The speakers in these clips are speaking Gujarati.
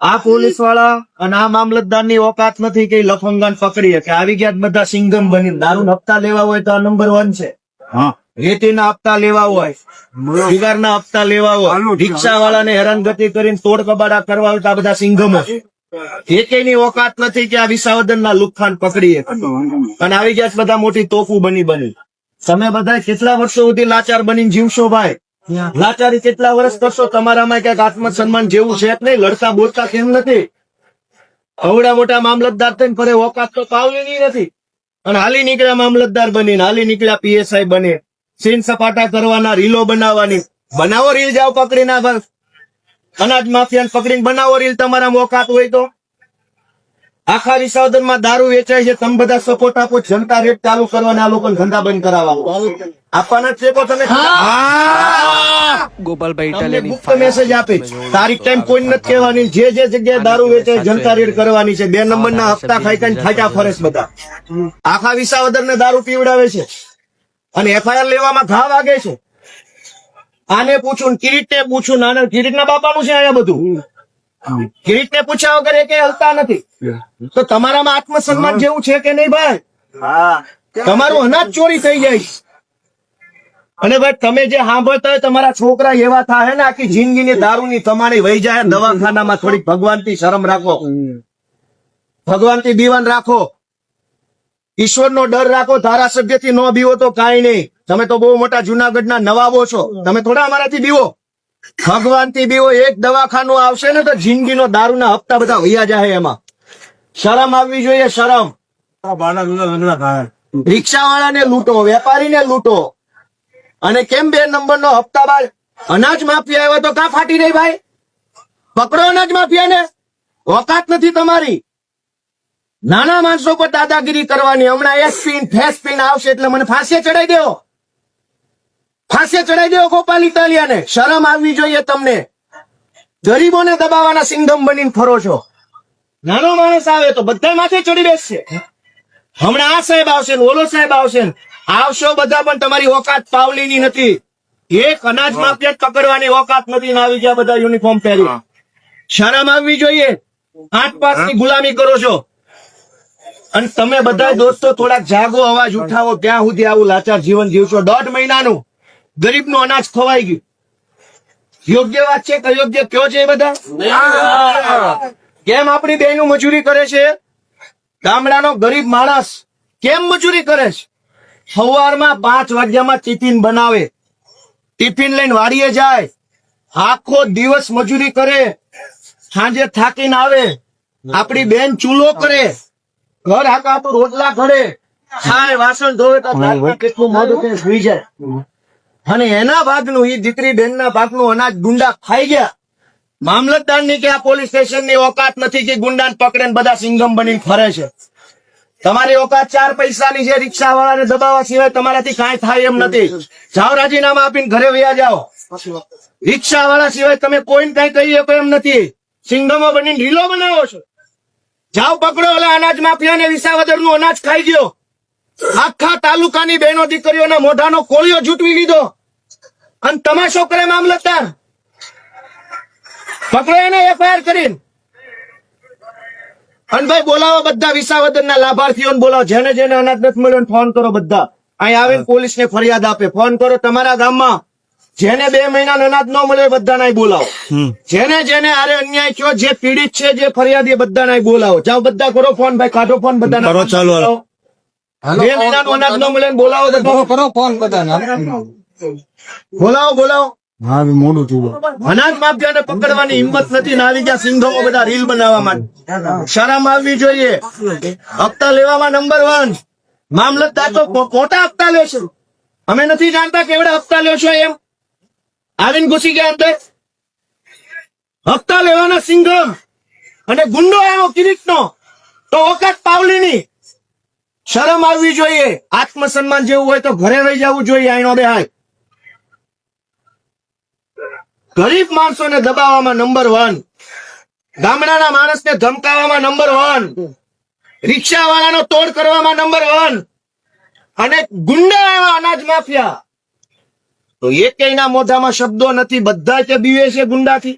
આ પોલીસવાળા અને આ મામલતદારની ઓકાત નથી કે લફંગાન પકડીએ કે આવી ગયા બધા સિંગમ બની દારૂ હપ્તા લેવા હોય તો આ નંબર વન છે. રેતીના હપ્તા લેવા હોય જુગારના હપ્તા લેવા હોય રિક્ષા વાળાને હેરાનગતિ કરીને તોડ કબાડા કરવા હોય તો આ બધા સિંગમો ની ઓકાત નથી કે આ વિસાવદન ના લુખાન પકડીએ અને આવી ગયા બધા મોટી તોફુ બની બની. તમે બધા કેટલા વર્ષો સુધી લાચાર બની જીવશો ભાઈ? લાચારી કેટલા વર્ષ કરશો? તમારામાં ક્યાંક આત્મસન્માન જેવું છે નહીં. લડતા બોલતા કેમ નથી? અવડા મોટા મામલતદાર થઈને ફરે ઓકાત તો પાવલી નથી. અને હાલી નીકળ્યા મામલતદાર બનીને, હાલી નીકળ્યા પીએસઆઈ બને સીન સપાટા કરવાના, રીલો બનાવવાની. બનાવો રીલ જાઓ પકડી ના બસ. અનાજ માફિયાને પકડીને બનાવો રીલ તમારા ઓકાત હોય તો. આખા વિસાવદરમાં દારૂ વેચાય છે તમે બધા સપોર્ટ આપો જનતા રેટ ચાલુ કરવાના આ લોકોને ધંધા બંધ કરાવવા આપવાના ચેકો તમે ગોપાલભાઈ તમને ગુપ્ત મેસેજ આપે તારીખ ટાઈમ કોઈ નથી કહેવાની. જે જે જગ્યાએ દારૂ વેચે જનતા રેડ કરવાની છે. બે નંબર ના હપ્તા ખાઈ ખાઈને ફાટા ફરે બધા. આખા વિસાવદર ને દારૂ પીવડાવે છે. અને એફઆઈઆર લેવામાં ઘા વાગે છે. આને પૂછું કિરીટ ને પૂછું નાના કિરીટ ના બાપાનું છે અહીંયા બધું. કિરીટ ને પૂછ્યા વગર એ કઈ હલતા નથી? તો તમારામાં આત્મસન્માન જેવું છે કે નહીં ભાઈ? તમારું અનાજ ચોરી થઈ જાય. અને ભાઈ તમે જે સાંભળતા હોય તમારા છોકરા એવા થાય ને આખી જિંદગીની દારૂની તમારી વહી જાય દવાખાનામાં થોડીક ભગવાનથી શરમ રાખો. ભગવાનથી દીવાન રાખો. ઈશ્વર નો ડર રાખો ધારાસભ્યથી ન બીવો તો કાંઈ નહીં. તમે તો બહુ મોટા જુનાગઢ ના નવાબો છો. તમે થોડા અમારાથી બીવો. ભગવાનથી બીવો એક દવાખાનું આવશે ને તો જિંદગીનો દારૂના હપ્તા બધા વૈયા જાય એમાં. શરમ આવવી જોઈએ શરમ. રિક્ષા વાળાને લૂંટો વેપારીને લૂંટો. અને કેમ બે નંબરનો હપ્તા બાદ અનાજ માફિયા આવ્યા તો કા ફાટી રહી ભાઈ? પકડો અનાજ માફિયાને. ઓકાત નથી તમારી. નાના માણસો પર દાદાગીરી કરવાની. હમણાં એસપીન ફેસપીન આવશે એટલે મને ફાંસી ચડાઈ દેવો ફાંસીએ ચડાઈ દેવો ગોપાલ ઇટાલિયાને. શરમ આવવી જોઈએ તમને. ગરીબોને દબાવવાના સિંગમ બનીને ફરો છો. નાનો માણસ આવે તો બધા માથે ચડી બેસશે. હમણાં આ સાહેબ આવશે ને ઓલો સાહેબ આવશે ને. આવશો બધા પણ તમારી ઓકાત પાવલીની નથી. એક અનાજ માફિયા પકડવાની ઓકાત નથી ને આવી ગયા બધા યુનિફોર્મ પહેરી. શરમ આવવી જોઈએ. આઠ પાસની ગુલામી કરો છો. અને તમે બધા દોસ્તો થોડાક જાગો અવાજ ઉઠાવો. ત્યાં સુધી આવું લાચાર જીવન જીવશો? દોઢ મહિનાનું. ગરીબનું અનાજ ખોવાઈ ગયું. યોગ્ય વાત છે કે અયોગ્ય કયો છે બધા? કેમ આપણી બહેનો મજૂરી કરે છે? ગામડાનો ગરીબ માણસ કેમ મજૂરી કરે છે? સવારમાં પાંચ વાગ્યામાં ટિફિન બનાવે. ટિફિન લઈને વાડીએ જાય. આખો દિવસ મજૂરી કરે. સાંજે થાકીને આવે. આપણી બેન ચૂલો કરે. ઘર હાકા તો રોટલા કરે ખાય વાસણ ધોવે તો કેટલું મોઢું સુઈ જાય. અને એના ભાગનું એ દીકરી બેનના ભાગનું અનાજ ગુંડા ખાઈ ગયા. મામલતદારની કે આ પોલીસ સ્ટેશનની ઓકાત નથી કે ગુંડા પકડે બધા સિંગમ બની ફરે છે. તમારી ઓકાત ચાર પૈસાની છે રિક્ષા વાળાને દબાવવા સિવાય તમારાથી કાંઈ થાય એમ નથી. જાઓ રાજીનામા આપીને ઘરે વયા જાઓ. રિક્ષા વાળા સિવાય તમે કોઈને કઈ કહી શકો એમ નથી. સિંગમો બની ઢીલો બનાવો છો. જાઓ પકડો ઓલા અનાજ માફિયાને વિસાવદરનું અનાજ ખાઈ ગયો. આખા તાલુકાની બહેનો દીકરીઓના મોઢાનો કોળિયો જૂટવી લીધો. અને તમાશો કરે મામલતદાર. પકડો એને એફઆઈઆર કરીને. અને ભાઈ બોલાવો બધા વિસાવદન ના લાભાર્થીઓ બોલાવો. જેને જેને અનાજ નથી મળ્યો ફોન કરો બધા. અહીં આવીને પોલીસ ને ફરિયાદ આપે. ફોન કરો તમારા ગામમાં. જેને બે મહિના અનાજ ન મળે એ બધાને બોલાવો. જેને જેને આરે અન્યાય થયો જે પીડિત છે જે ફરિયાદી એ બધાને બોલાવો. જાઓ બધા કરો ફોન ભાઈ કાઢો ફોન બધા કરો ચાલુ. બે મહિનાનું અનાજ ન મળે બોલાવો કરો ફોન બધાને. બોલાવો બોલાવો. હા મોડું થયું અનાજ માફિયાને પકડવાની હિંમત નથી. ને આવી ગયા સિંધો બધા રીલ બનાવવા માટે. શરમ આવવી જોઈએ. હપ્તા લેવામાં નંબર વન મામલતદાર તો મોટા હપ્તા લે છે અમે નથી જાણતા કેવડા હપ્તા લેશો એમ. આવીને ઘૂસી ગયા અંદર. હપ્તા લેવાના સિંઘમ અને ગુંડો આવ્યો કિરીટનો. તો ઓકાત પાવલીની. શરમ આવવી જોઈએ. આત્મસન્માન જેવું હોય તો ઘરે રહી જવું જોઈએ આઈનો બે હાય ગરીબ માણસોને દબાવવામાં નંબર વન ગામડાના માણસને ધમકાવવામાં નંબર વન રિક્ષા વાળાનો તોડ કરવામાં નંબર વન અને ગુંડા એવા અનાજ માફિયા. તો એકેયના મોઢામાં શબ્દો નથી બધા કે બીવે છે ગુંડાથી.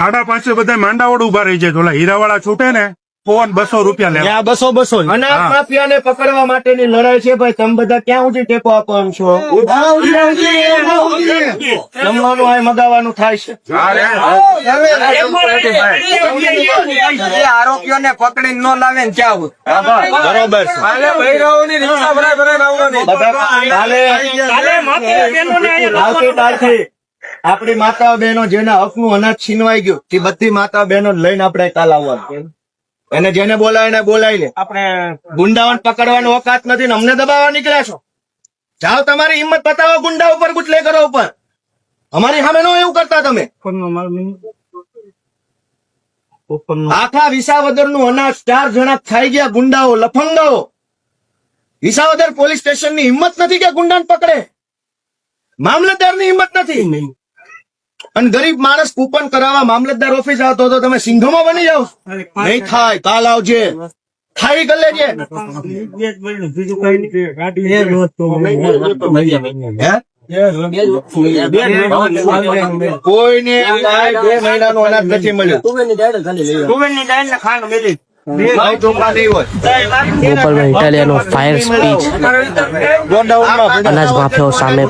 આડા પાસે બધા માંડાવડ ઊભા રહી જાય ઓલા હીરાવાળા છૂટે ને ફોન બસો રૂપિયા લેવા બસો બસો અનાજ. માફિયાને પકડવા માટેની લડાઈ છે ભાઈ તમે બધા ક્યાં સુધી ટેકો આપો એમ છો? જમવાનું આ મગાવવાનું થાય છે. આરોપીઓને પકડી ન લાવે ને ક્યાં બરોબર આપણી માતા બહેનો જેના હકનું અનાજ છીનવાઈ ગયું તે બધી માતા બહેનો લઈને આપણે કાલ આવવાનું એને જેને બોલાય એને બોલાય લે. આપણે ગુંડાઓને પકડવાનો ઓકાત નથી ને અમને દબાવવા નીકળ્યા છો. જાઓ તમારી હિંમત બતાવો ગુંડા ઉપર ગુટલે કરો ઉપર. અમારી સામે નો એવું કરતા તમે. આખા વિસાવદરનું અનાજ ચાર જણા ખાઈ ગયા ગુંડાઓ લફંગાઓ. વિસાવદર પોલીસ સ્ટેશનની હિંમત નથી કે ગુંડાને પકડે. મામલતદારની હિંમત નથી. અને ગરીબ માણસ કૂપન કરાવવા મામલતદાર ઓફિસ આવતો તો તમે સિંઘોમાં બની જાઓ. નહીં થાય કાલ આવજે. ખાઈ ગલે હે? કોઈને કાંઈ બે મહિનાનું અનાજ નથી મળ્યું. તુવેરની દાળ ને ખાંડ મિલી. ભાઈ ચોખા નહીં હોય. ગોપાલભાઈ ઇટાલિયાનો ફાયર સ્પીચ અનાજ માફિયાઓ સામે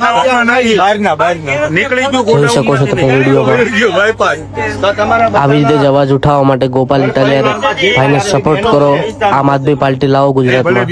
નીકળી જોઈ શકો છો તમે વિડીયોમાં આવી રીતે જ અવાજ ઉઠાવવા માટે ગોપાલ ઇટાલિયા ભાઈને સપોર્ટ કરો. આમ આદમી પાર્ટી લાવો ગુજરાતમાં.